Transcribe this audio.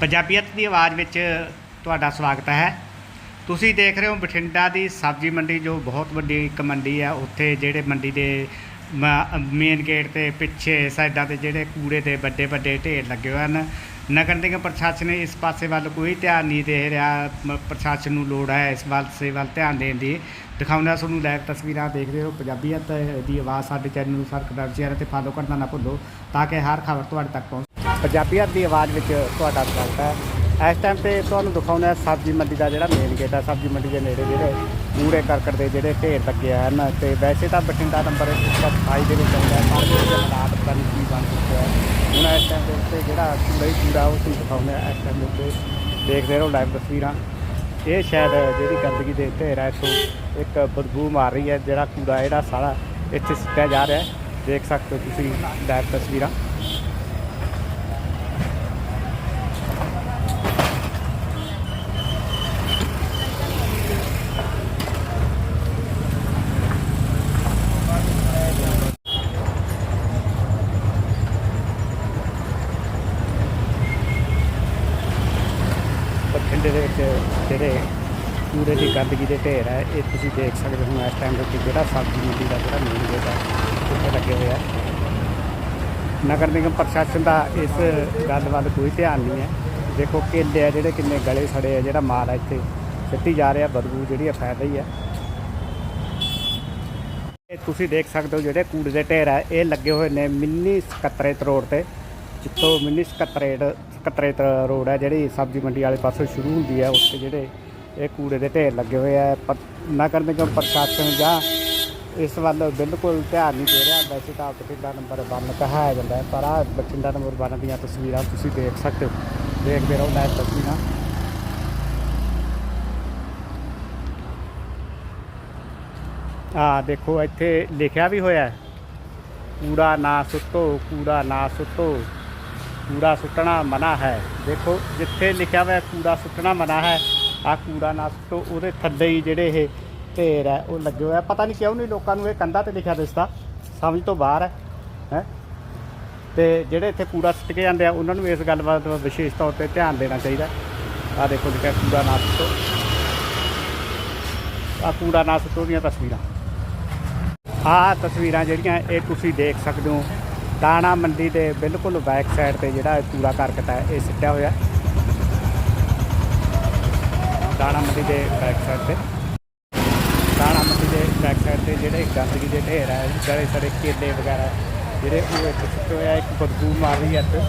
ਪੰਜਾਬੀਅਤ ਦੀ ਆਵਾਜ਼ ਵਿੱਚ ਤੁਹਾਡਾ ਸਵਾਗਤ ਹੈ। ਤੁਸੀਂ ਦੇਖ ਰਹੇ ਹੋ ਬਠਿੰਡਾ ਦੀ ਸਬਜ਼ੀ ਮੰਡੀ, ਜੋ ਬਹੁਤ ਵੱਡੀ ਇੱਕ ਮੰਡੀ ਆ ਉੱਥੇ ਜਿਹੜੇ ਮੰਡੀ ਦੇ ਮੇਨ ਗੇਟ ਤੇ ਪਿੱਛੇ ਸਾਈਡਾਂ ਤੇ ਜਿਹੜੇ ਕੂੜੇ ਦੇ ਵੱਡੇ ਵੱਡੇ ਢੇਰ ਲੱਗੇ ਹੋਏ ਹਨ। ਨਗਰ ਨਿਗਮ ਪ੍ਰਸ਼ਾਸਨ ਇਸ ਪਾਸੇ ਵੱਲ ਕੋਈ ਧਿਆਨ ਨਹੀਂ ਦੇ ਰਿਹਾ। ਪ੍ਰਸ਼ਾਸਨ ਨੂੰ ਲੋੜ ਹੈ ਇਸ ਪਾਸੇ ਵੱਲ ਧਿਆਨ ਦੇਣ ਦੀ। ਦਿਖਾਉਂਦਾ ਤੁਹਾਨੂੰ ਲਾਈਵ ਤਸਵੀਰਾਂ ਦੇਖਦੇ ਹੋ। ਪੰਜਾਬੀਅਤ ਦੀ ਆਵਾਜ਼ ਸਾਡੇ ਚੈਨਲ ਨੂੰ ਸਬਸਕ੍ਰਾਈਬ ਸ਼ੇਅਰ ਅਤੇ ਫਾਲੋ ਕਰਨਾ ਨਾ ਭੁੱਲੋ, ਤਾਂ ਕਿ ਹਰ ਖਬਰ ਤੁਹਾਡੇ ਤੱਕ ਪਹੁੰਚ ਪੰਜਾਬੀਅਤ ਦੀ ਆਵਾਜ਼ ਵਿੱਚ ਤੁਹਾਡਾ ਸਵਾਗਤ ਹੈ। ਇਸ ਟਾਈਮ ਤੇ ਤੁਹਾਨੂੰ ਦਿਖਾਉਂਦਾ ਹੈ ਸਬਜ਼ੀ ਮੰਡੀ ਦਾ ਜਿਹੜਾ ਮੇਨ ਗੇਟ ਹੈ। ਸਬਜ਼ੀ ਮੰਡੀ ਦੇ ਨੇੜੇ ਜਿਹੜੇ ਕੂੜੇ ਕਰਕਟ ਦੇ ਜਿਹੜੇ ਢੇਰ ਲੱਗੇ ਹਨ ਤੇ ਵੈਸੇ ਤਾਂ ਬਠਿੰਡਾ ਨੰਬਰ 128 ਦੇ ਵਿੱਚ ਆਉਂਦਾ ਹੈ। ਪਰ ਜਿਹੜੇ ਹਾਲਾਤ ਪਤਾ ਨਹੀਂ ਕੀ ਬਣ ਚੁੱਕਿਆ ਹੈ। ਹੁਣ ਇਸ ਟਾਈਮ ਦੇ ਉੱਤੇ ਜਿਹੜਾ ਕੂੜਾ ਹੀ ਕੂੜਾ ਉਹ ਤੁਹਾਨੂੰ ਦਿਖਾਉਂਦਾ ਹੈ। ਇਸ ਟਾਈਮ ਦੇ ਉੱਤੇ ਦੇਖਦੇ ਰਹੋ ਲਾਈਵ ਤਸਵੀਰਾਂ। ਇਹ ਸ਼ਾਇਦ ਜਿਹੜੀ ਗੰਦਗੀ ਦੇ ਢੇਰ ਹੈ ਇੱਥੋਂ ਇੱਕ ਬਦਬੂ ਮਾਰ ਰਹੀ ਹੈ। ਜਿਹੜਾ ਕੂੜਾ ਜਿਹੜਾ ਸਾਰਾ ਇੱਥੇ ਸਿੱਟਿਆ ਜਾ ਰਿਹਾ ਹੈ। ਦੇਖ ਸਕਦੇ ਹੋ ਤੁਸੀਂ ਲਾਈਵ ਤਸਵੀਰਾਂ। ਬਠਿੰਡੇ ਦੇ ਵਿੱਚ ਜਿਹੜੇ ਕੂੜੇ ਦੀ ਗੰਦਗੀ ਦੇ ਢੇਰ ਹੈ ਇਹ ਤੁਸੀਂ ਦੇਖ ਸਕਦੇ ਹੋ ਇਸ ਟਾਈਮ ਦੇ ਉੱਤੇ ਜਿਹੜਾ ਸਬਜ਼ੀ ਮੰਡੀ ਦਾ ਜਿਹੜਾ ਮੇਨ ਗੇਟ ਹੈ ਉੱਥੇ ਲੱਗੇ ਹੋਇਆ ਨਗਰ ਨਿਗਮ ਪ੍ਰਸ਼ਾਸਨ ਦਾ ਇਸ ਗੱਲ ਵੱਲ ਕੋਈ ਧਿਆਨ ਨਹੀਂ ਹੈ। ਦੇਖੋ ਕੇਲੇ ਆ ਜਿਹੜੇ ਕਿੰਨੇ ਗਲੇ ਸੜੇ ਆ, ਜਿਹੜਾ ਮਾਲ ਆ ਇੱਥੇ ਸਿੱਟੀ ਜਾ ਰਿਹਾ, ਬਦਬੂ ਜਿਹੜੀ ਆ ਫੈਲ ਰਹੀ ਹੈ ਇਹ ਤੁਸੀਂ ਦੇਖ ਸਕਦੇ ਹੋ ਜਿਹੜੇ ਕੂੜੇ ਦੇ ਢੇਰ ਆ, ਇਹ ਲੱਗੇ ਹੋਏ ਨੇ ਮਿੰਨੀ 77 ਰੋਡ ਤੇ, ਜਿੱਥੋਂ ਮਿੰਨੀ 77 ਕਤਰੇਤ ਰੋਡ ਹੈ, ਜਿਹੜੀ ਸਬਜ਼ੀ ਮੰਡੀ ਵਾਲੇ ਪਾਸੋਂ ਸ਼ੁਰੂ ਹੁੰਦੀ ਹੈ, ਉੱਥੇ ਜਿਹੜੇ ਇਹ ਕੂੜੇ ਦੇ ਢੇਰ ਲੱਗੇ ਹੋਏ ਆ। ਪਰ ਨਾ ਕਰਨ ਕਿ ਪ੍ਰਸ਼ਾਸਨ ਜਾਂ ਇਸ ਵੱਲ ਬਿਲਕੁਲ ਧਿਆਨ ਨਹੀਂ ਦੇ ਰਿਹਾ। ਵੈਸੇ ਤਾਂ ਬਠਿੰਡਾ ਨੰਬਰ 1 ਕਹਾਇਆ ਜਾਂਦਾ ਹੈ, ਪਰ ਆ ਬਠਿੰਡਾ ਨੰਬਰ 1 ਦੀਆਂ ਤਸਵੀਰਾਂ ਤੁਸੀਂ ਦੇਖ ਸਕਦੇ ਹੋ। ਦੇਖਦੇ ਰਹੋ ਲਾਈਵ ਤਸਵੀਰਾਂ। ਆ ਦੇਖੋ, ਇੱਥੇ ਲਿਖਿਆ ਵੀ ਹੋਇਆ ਕੂੜਾ ਨਾ ਸੁੱਤੋ ਕੂੜਾ ਨਾ ਸੁੱਤੋ ਕੂੜਾ ਸੁੱਟਣਾ ਮਨਾ ਹੈ। ਦੇਖੋ, ਜਿੱਥੇ ਲਿਖਿਆ ਹੋਇਆ ਕੂੜਾ ਸੁੱਟਣਾ ਮਨਾ ਹੈ, ਆ ਕੂੜਾ ਨਾ ਸੁੱਟੋ, ਉਹਦੇ ਥੱਲੇ ਹੀ ਜਿਹੜੇ ਇਹ ਢੇਰ ਹੈ, ਉਹ ਲੱਗੇ ਹੋਇਆ ਪਤਾ ਨਹੀਂ ਕਿਉਂ ਨਹੀਂ ਲੋਕਾਂ ਨੂੰ ਇਹ ਕੰਧਾਂ ਤੇ ਲਿਖਿਆ ਦਿਸਦਾ, ਸਮਝ ਤੋਂ ਬਾਹਰ ਹੈ ਹੈ? ਤੇ ਜਿਹੜੇ ਇੱਥੇ ਕੂੜਾ ਸੁੱਟ ਕੇ ਜਾਂਦੇ ਆ, ਉਹਨਾਂ ਨੂੰ ਇਸ ਗੱਲ ਵੱਲ ਵਿਸ਼ੇਸ਼ ਤੌਰ ਤੇ ਧਿਆਨ ਦੇਣਾ ਚਾਹੀਦਾ। ਆ ਦੇਖੋ, ਲਿਖਿਆ ਕੂੜਾ ਨਾ ਸੁੱਟੋ। ਆ ਕੂੜਾ ਨਾ ਸੁੱਟੋ ਦੀਆਂ ਤਸਵੀਰਾਂ। ਆਹ ਤਸਵੀਰਾਂ ਜਿਹੜੀਆਂ, ਇਹ ਤੁਸੀਂ ਦੇਖ ਸਕਦੇ ਹੋ। ਦਾਣਾ ਮੰਡੀ ਦੇ ਬਿਲਕੁਲ ਬੈਕ ਸਾਈਡ ਤੇ ਜਿਹੜਾ ਇਹ ਕੂੜਾ ਕਰਕਟ ਹੈ, ਇਹ ਸਿੱਟਿਆ ਹੋਇਆ ਦਾਣਾ ਮੰਡੀ ਦੇ ਬੈਕ ਸਾਈਡ ਤੇ। ਦਾਣਾ ਮੰਡੀ ਦੇ ਬੈਕ ਸਾਈਡ ਤੇ ਜਿਹੜੇ ਗੰਦਗੀ ਦੇ ਢੇਰ ਹੈ ਗਲੇ ਸੜੇ ਕੇਲੇ ਵਗੈਰਾ ਜਿਹੜੇ ਉਹ ਇੱਥੇ ਸਿੱਟੇ ਹੋਇਆ ਇੱਕ ਬਦਬੂ ਮਾਰ ਰਹੀ ਹੈ ਇੱਥੇ।